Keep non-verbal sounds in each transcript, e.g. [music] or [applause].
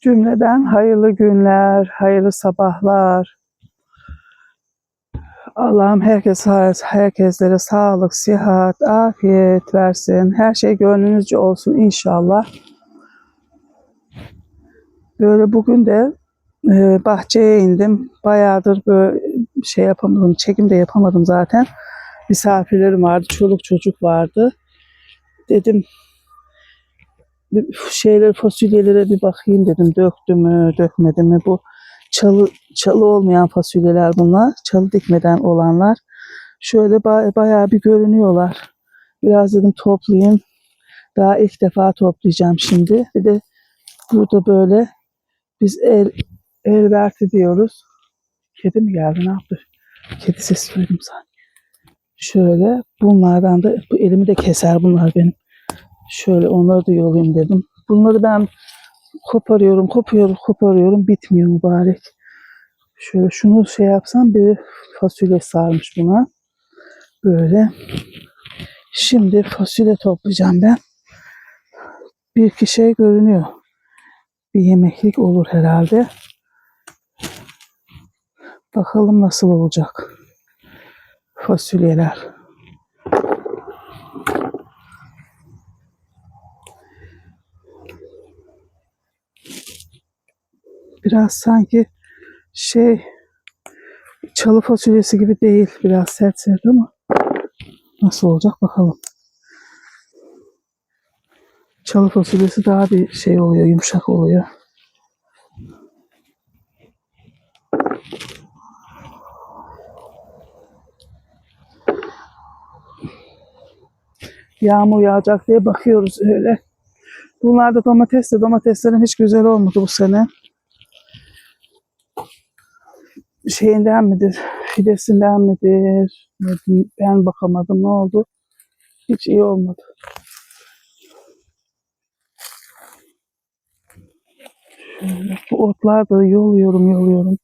Cümleden hayırlı günler, hayırlı sabahlar. Allah'ım herkes, herkeslere sağlık, sıhhat, afiyet versin. Her şey gönlünüzce olsun inşallah. Böyle bugün de e, bahçeye indim. Bayağıdır böyle şey yapamadım, çekim de yapamadım zaten. Misafirlerim vardı, çoluk çocuk vardı. Dedim şeyler fasulyelere bir bakayım dedim. Döktü mü, dökmedi mi? Bu çalı çalı olmayan fasulyeler bunlar. Çalı dikmeden olanlar. Şöyle ba- bayağı bir görünüyorlar. Biraz dedim toplayayım. Daha ilk defa toplayacağım şimdi. Bir de burada böyle biz el elberti diyoruz. Kedi mi geldi ne yaptı? Kedi sesi duydum sanki. Şöyle bunlardan da bu elimi de keser bunlar benim. Şöyle onları da yolayım dedim. Bunları ben koparıyorum, kopuyorum, koparıyorum. Bitmiyor mübarek. Şöyle şunu şey yapsam bir fasulye sarmış buna. Böyle. Şimdi fasulye toplayacağım ben. Bir iki şey görünüyor. Bir yemeklik olur herhalde. Bakalım nasıl olacak. Fasulyeler. Biraz sanki şey çalı fasulyesi gibi değil. Biraz sert sert ama nasıl olacak bakalım. Çalı fasulyesi daha bir şey oluyor, yumuşak oluyor. Yağmur yağacak diye bakıyoruz öyle. Bunlar da domates de domateslerim hiç güzel olmadı bu sene. Şeyinden midir, fidesinden midir? Ben bakamadım ne oldu. Hiç iyi olmadı. Bu otlar da yoluyorum yoluyorum.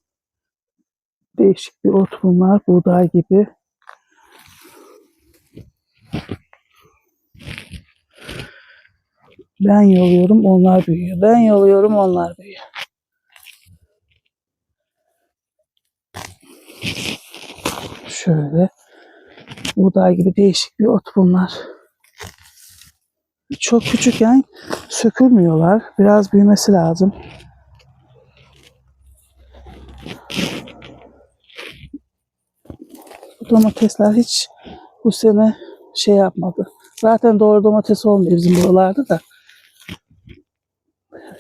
Değişik bir ot bunlar. Buğday gibi. Ben yoluyorum onlar büyüyor. Ben yoluyorum onlar büyüyor. Şöyle. Buğday gibi değişik bir ot bunlar. Çok küçükken sökülmüyorlar. Biraz büyümesi lazım. Domatesler hiç bu sene şey yapmadı. Zaten doğru domates olmuyor bizim buralarda da.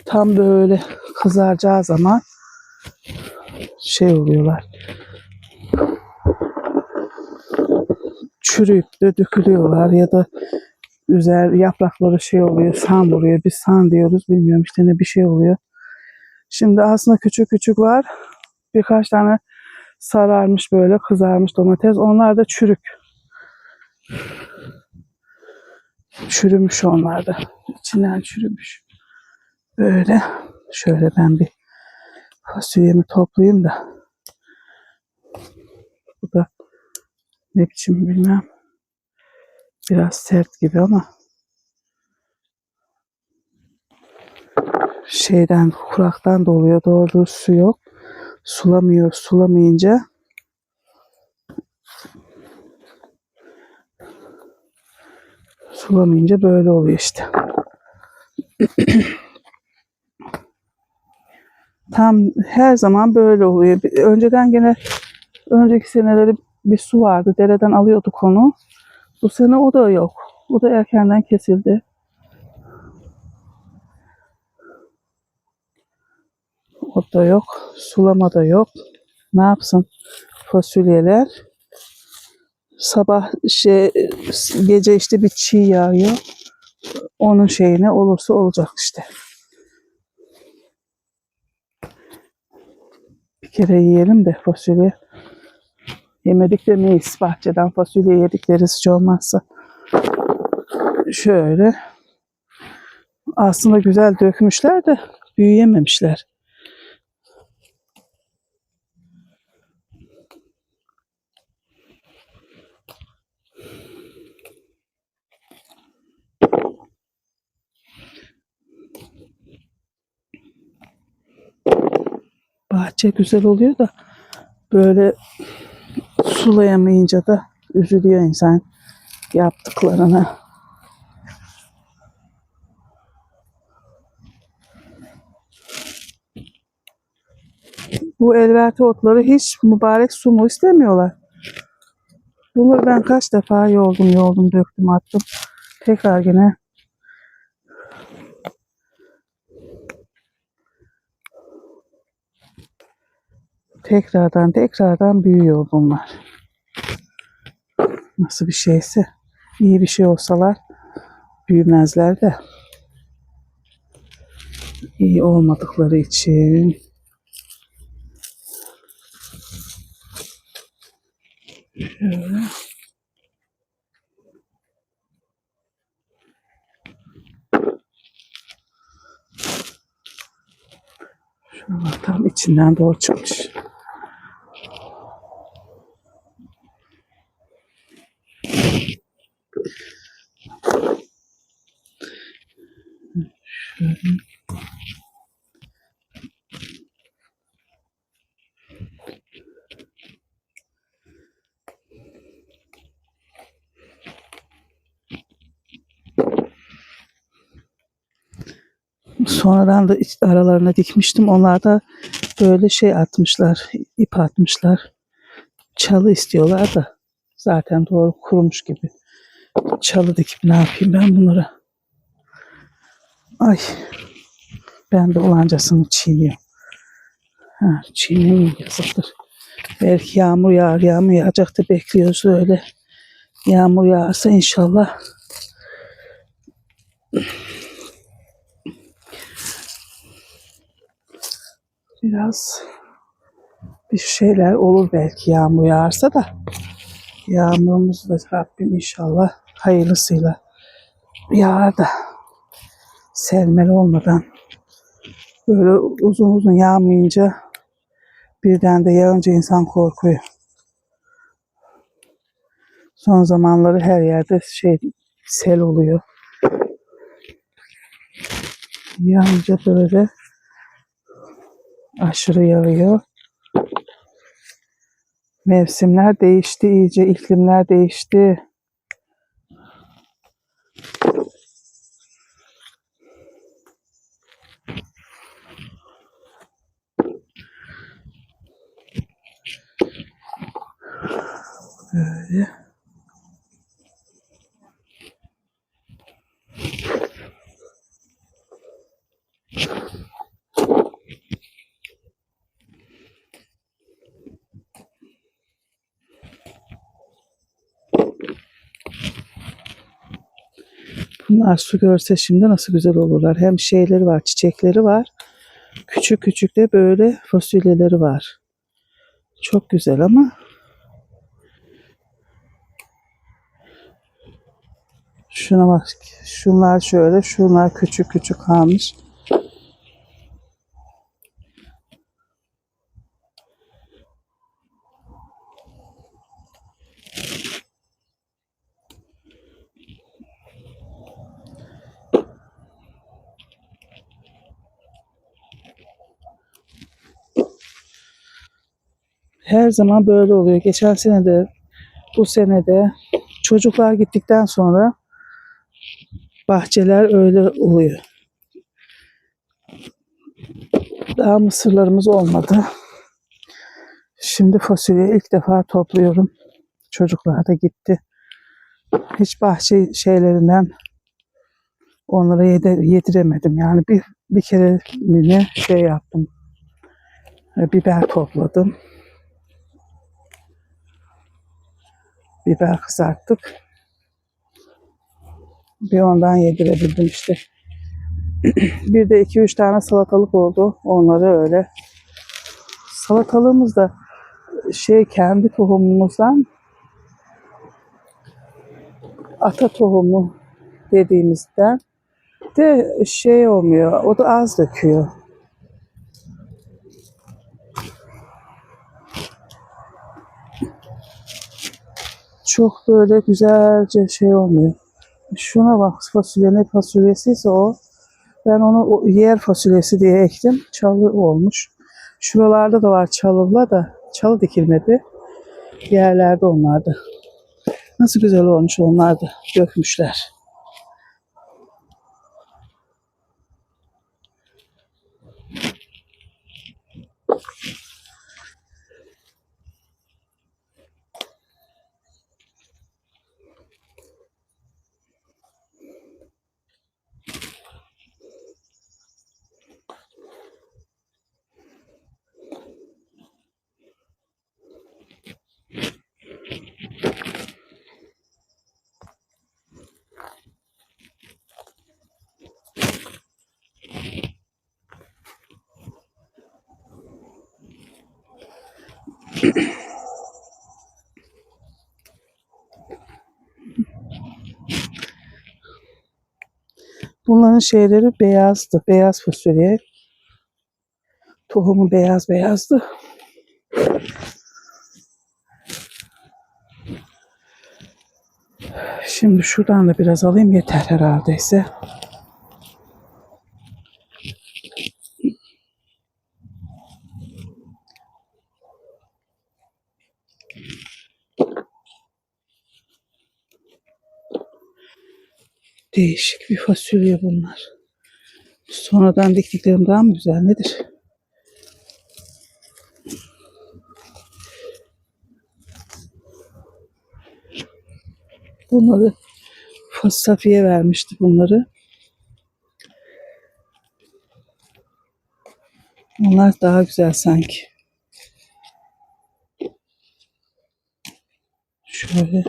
Tam böyle kızaracağı zaman şey oluyorlar. Çürüyüp de dökülüyorlar ya da üzer yaprakları şey oluyor, san vuruyor. Biz san diyoruz. Bilmiyorum işte ne bir şey oluyor. Şimdi aslında küçük küçük var. Birkaç tane sararmış böyle kızarmış domates. Onlar da çürük. Çürümüş onlar da. İçinden çürümüş. Böyle. Şöyle ben bir fasulyemi toplayayım da. Bu da ne biçim bilmem. Biraz sert gibi ama şeyden kuraktan doluyor. Doğru su yok. Sulamıyor. Sulamayınca sulamayınca böyle oluyor işte. [clears throat] Tam her zaman böyle oluyor. Önceden gene önceki seneleri bir su vardı. Dereden alıyorduk onu. Bu sene o da yok. O da erkenden kesildi. O da yok. Sulama da yok. Ne yapsın fasulyeler? Sabah şey gece işte bir çiğ yağıyor. Onun şeyine olursa olacak işte. Bir kere yiyelim de fasulye. Yemedik demeyiz. Bahçeden fasulye yedik deriz hiç olmazsa. Şöyle. Aslında güzel dökmüşler de büyüyememişler. bahçe güzel oluyor da böyle sulayamayınca da üzülüyor insan yaptıklarına. Bu elverte otları hiç mübarek su mu istemiyorlar. Bunları ben kaç defa yoldum yoldum döktüm attım. Tekrar yine tekrardan tekrardan büyüyor bunlar. Nasıl bir şeyse iyi bir şey olsalar büyümezler de. İyi olmadıkları için. Şöyle. Şuralar tam içinden doğru çıkmış. Sonradan da aralarına dikmiştim. Onlar da böyle şey atmışlar, ip atmışlar. Çalı istiyorlar da zaten doğru kurumuş gibi. Çalı dikip ne yapayım ben bunlara? Ay ben de olancasını çiğniyorum. Ha, çiğnemeyeyim yazıktır. Belki yağmur yağar, yağmur yağacak da bekliyoruz öyle. Yağmur yağarsa inşallah biraz bir şeyler olur belki yağmur yağarsa da yağmurumuz da Rabbim inşallah hayırlısıyla yağar da selmeli olmadan böyle uzun uzun yağmayınca birden de yağınca insan korkuyor. Son zamanları her yerde şey sel oluyor. Yağınca böyle aşırı yağıyor. Mevsimler değişti iyice, iklimler değişti. Böyle. Bunlar su görse şimdi nasıl güzel olurlar. Hem şeyleri var, çiçekleri var. Küçük küçük de böyle fasulyeleri var. Çok güzel ama şuna bak. Şunlar şöyle, şunlar küçük küçük kalmış. Her zaman böyle oluyor. Geçen sene de bu sene de çocuklar gittikten sonra bahçeler öyle oluyor. Daha mısırlarımız olmadı. Şimdi fasulye ilk defa topluyorum. Çocuklar da gitti. Hiç bahçe şeylerinden onlara yedi- yediremedim. Yani bir, bir kere yine şey yaptım. Biber topladım. Biber kızarttık. Bir ondan yedirebildim işte. [clears throat] bir de iki üç tane salatalık oldu. Onları öyle. Salatalığımız da şey kendi tohumumuzdan ata tohumu dediğimizden de şey olmuyor. O da az döküyor. Çok böyle güzelce şey olmuyor. Şuna bak fasulye ne fasulyesiyse o. Ben onu yer fasulyesi diye ektim. Çalı olmuş. Şuralarda da var çalılar da çalı dikilmedi. Yerlerde onlar da. Nasıl güzel olmuş onlar da dökmüşler. Bunların şeyleri beyazdı. Beyaz fasulye. Tohumu beyaz beyazdı. Şimdi şuradan da biraz alayım yeter herhaldeyse. Değişik bir fasulye bunlar. Sonradan diktiklerim daha mı güzel nedir? Bunları Safiye vermişti bunları. Onlar daha güzel sanki. Şöyle.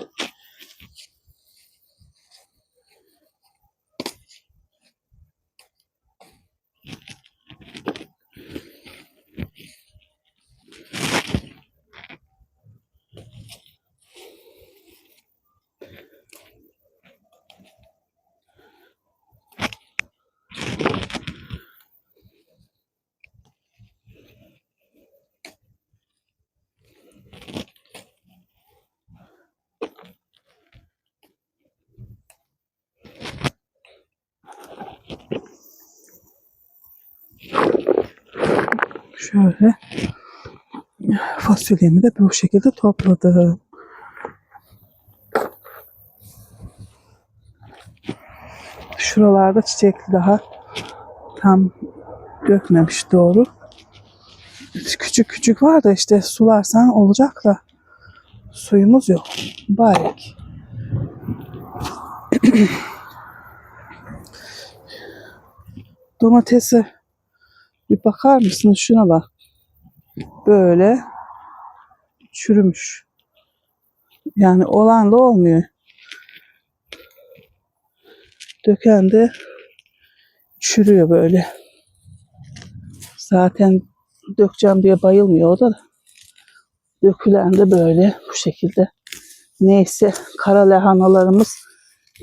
Şöyle fasulyemi de bu şekilde topladım. Şuralarda çiçekli daha tam dökmemiş doğru. Küçük küçük var da işte sularsan olacak da suyumuz yok. Bayek. [clears throat] Domatesi bir bakar mısınız şuna bak. Böyle çürümüş. Yani olan da olmuyor. Döken de çürüyor böyle. Zaten dökeceğim diye bayılmıyor o da. Dökülen de böyle bu şekilde. Neyse kara lahanalarımız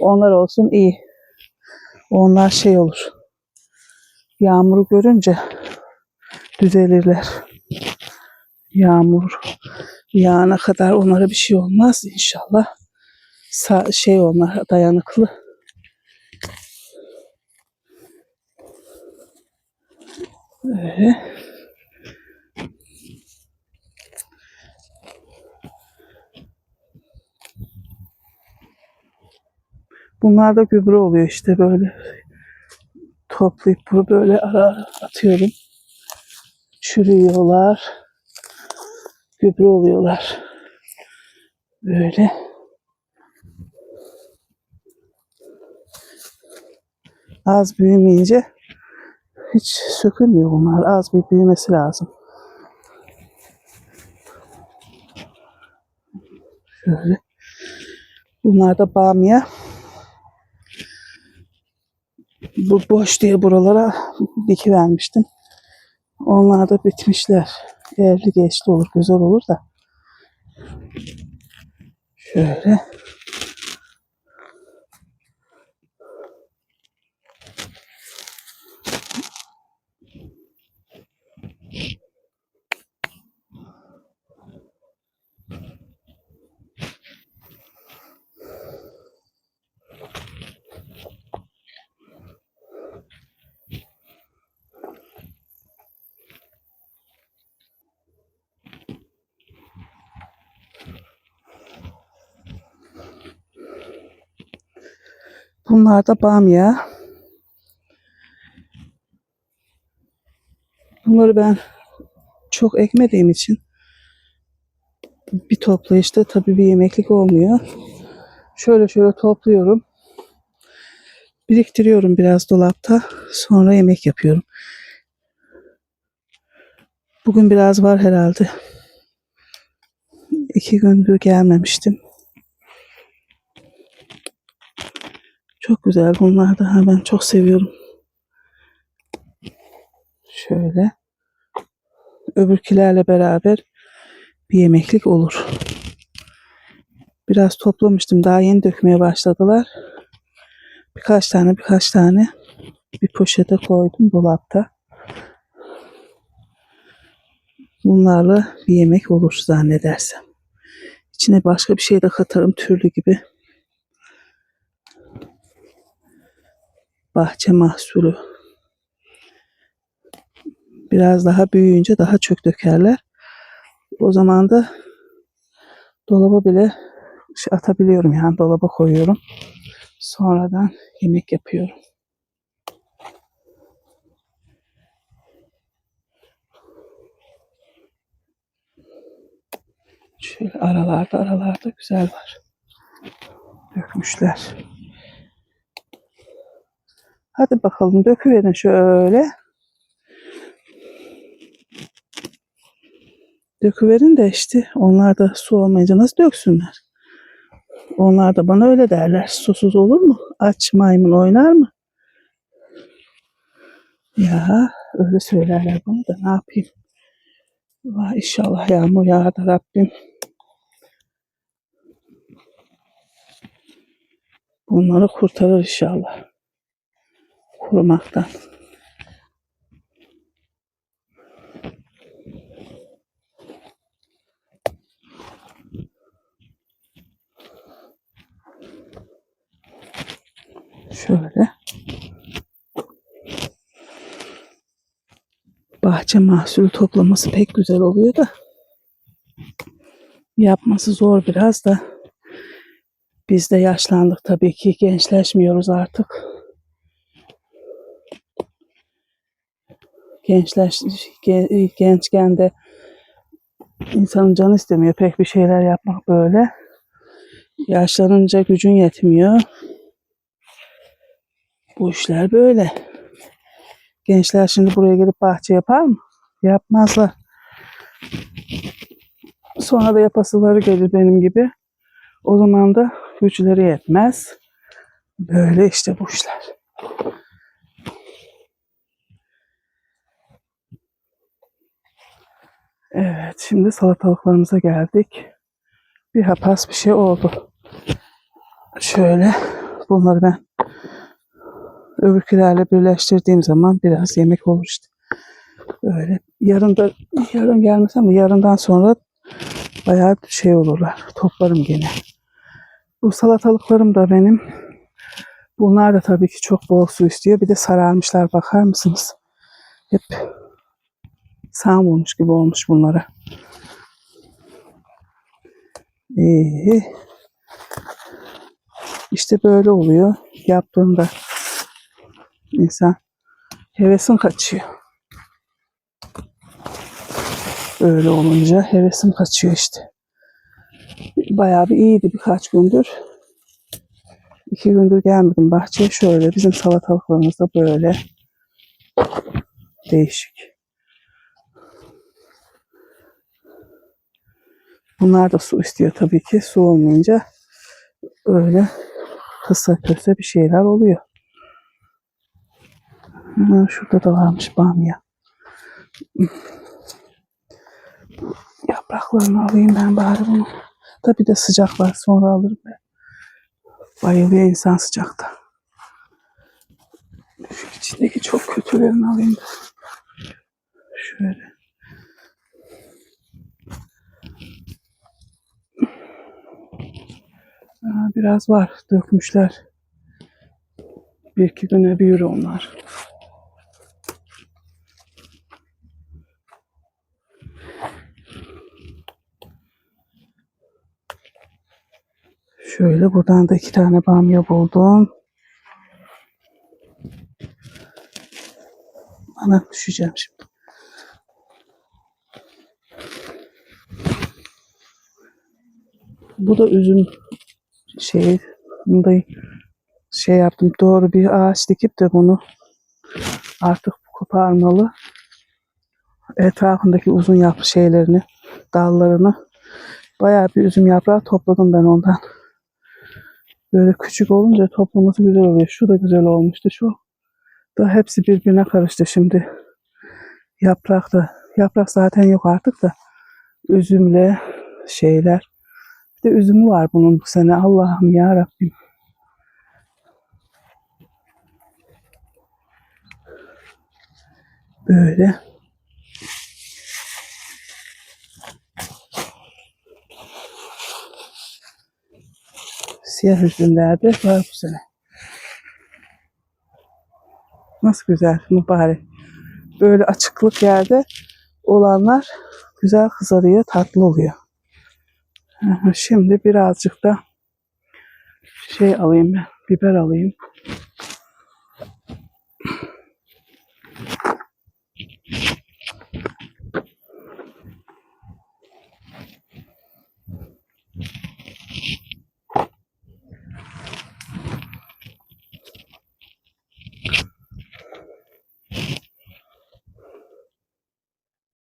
onlar olsun iyi. Onlar şey olur. Yağmuru görünce düzelirler. Yağmur yağana kadar onlara bir şey olmaz inşallah. Sa- şey onlar dayanıklı. Öyle. Bunlar da gübre oluyor işte böyle. Toplayıp bunu böyle ara ara atıyorum. Çürüyorlar. Gübre oluyorlar. Böyle. Az büyümeyince hiç sökülmüyor bunlar. Az bir büyümesi lazım. Şöyle. Bunlar da bamya. Bu boş diye buralara diki vermiştim. Onlar da bitmişler. Evli geçti olur, güzel olur da. Şöyle. Bunlar da bamya. Bunları ben çok ekmediğim için bir toplayışta tabii bir yemeklik olmuyor. Şöyle şöyle topluyorum. Biriktiriyorum biraz dolapta. Sonra yemek yapıyorum. Bugün biraz var herhalde. İki gündür gelmemiştim. Çok güzel bunlar da. Ha, Ben çok seviyorum. Şöyle. Öbürkilerle beraber bir yemeklik olur. Biraz toplamıştım. Daha yeni dökmeye başladılar. Birkaç tane birkaç tane bir poşete koydum dolapta. Bunlarla bir yemek olur zannedersem. İçine başka bir şey de katarım türlü gibi. Bahçe mahsulü. Biraz daha büyüyünce daha çok dökerler. O zaman da dolaba bile şey atabiliyorum yani dolaba koyuyorum. Sonradan yemek yapıyorum. Şöyle aralarda aralarda güzel var. Dökmüşler. Hadi bakalım döküverin şöyle. Döküverin de işte onlar da su olmayınca nasıl döksünler? Onlar da bana öyle derler. Susuz olur mu? Aç maymun oynar mı? Ya öyle söylerler bana da ne yapayım? Vay inşallah yağmur yağar Rabbim. Bunları kurtarır inşallah. Kurumaktan. Şöyle. Bahçe mahsulü toplaması pek güzel oluyor da yapması zor biraz da biz de yaşlandık tabii ki gençleşmiyoruz artık. Gençleş ge- gençken de insanın canı istemiyor pek bir şeyler yapmak böyle. Yaşlanınca gücün yetmiyor. Bu işler böyle. Gençler şimdi buraya gelip bahçe yapar mı? Yapmazlar. Sonra da yapasıları gelir benim gibi. O zaman da güçleri yetmez. Böyle işte bu işler. Evet, şimdi salatalıklarımıza geldik. Bir hapas bir şey oldu. Şöyle bunları ben öbürkülerle birleştirdiğim zaman biraz yemek olur işte. Öyle. Yarın da yarın gelmez ama yarından sonra bayağı şey olurlar. Toplarım gene. Bu salatalıklarım da benim. Bunlar da tabii ki çok bol su istiyor. Bir de sararmışlar bakar mısınız? Hep sağ olmuş gibi olmuş bunlara. İyi. İşte böyle oluyor. Yaptığında insan hevesin kaçıyor. Öyle olunca hevesim kaçıyor işte. Bayağı bir iyiydi birkaç gündür. İki gündür gelmedim bahçeye. Şöyle bizim salatalıklarımız da böyle. Değişik. Bunlar da su istiyor tabii ki. Su olmayınca öyle kısa köse bir şeyler oluyor. Ha, şurada da varmış bamya. Yapraklarını alayım ben bari bunu. Tabii de sıcak var sonra alırım ben. Bayılıyor insan sıcakta. Şu içindeki çok kötülerini alayım da. Şöyle. biraz var dökmüşler. Bir iki güne büyür onlar. Şöyle buradan da iki tane bamya buldum. Ana düşeceğim şimdi. Bu da üzüm şey bunu şey yaptım doğru bir ağaç dikip de bunu artık koparmalı. Etrafındaki uzun yapı şeylerini, dallarını bayağı bir üzüm yaprağı topladım ben ondan. Böyle küçük olunca toplaması güzel oluyor. Şu da güzel olmuştu. Şu da hepsi birbirine karıştı şimdi. Yaprak da yaprak zaten yok artık da üzümle şeyler. De üzümü var bunun bu sene. Allah'ım ya Rabbim. Böyle. Siyah üzümler de var bu sene. Nasıl güzel, mübarek. Böyle açıklık yerde olanlar güzel kızarıyor, tatlı oluyor. Şimdi birazcık da şey alayım ben, biber alayım.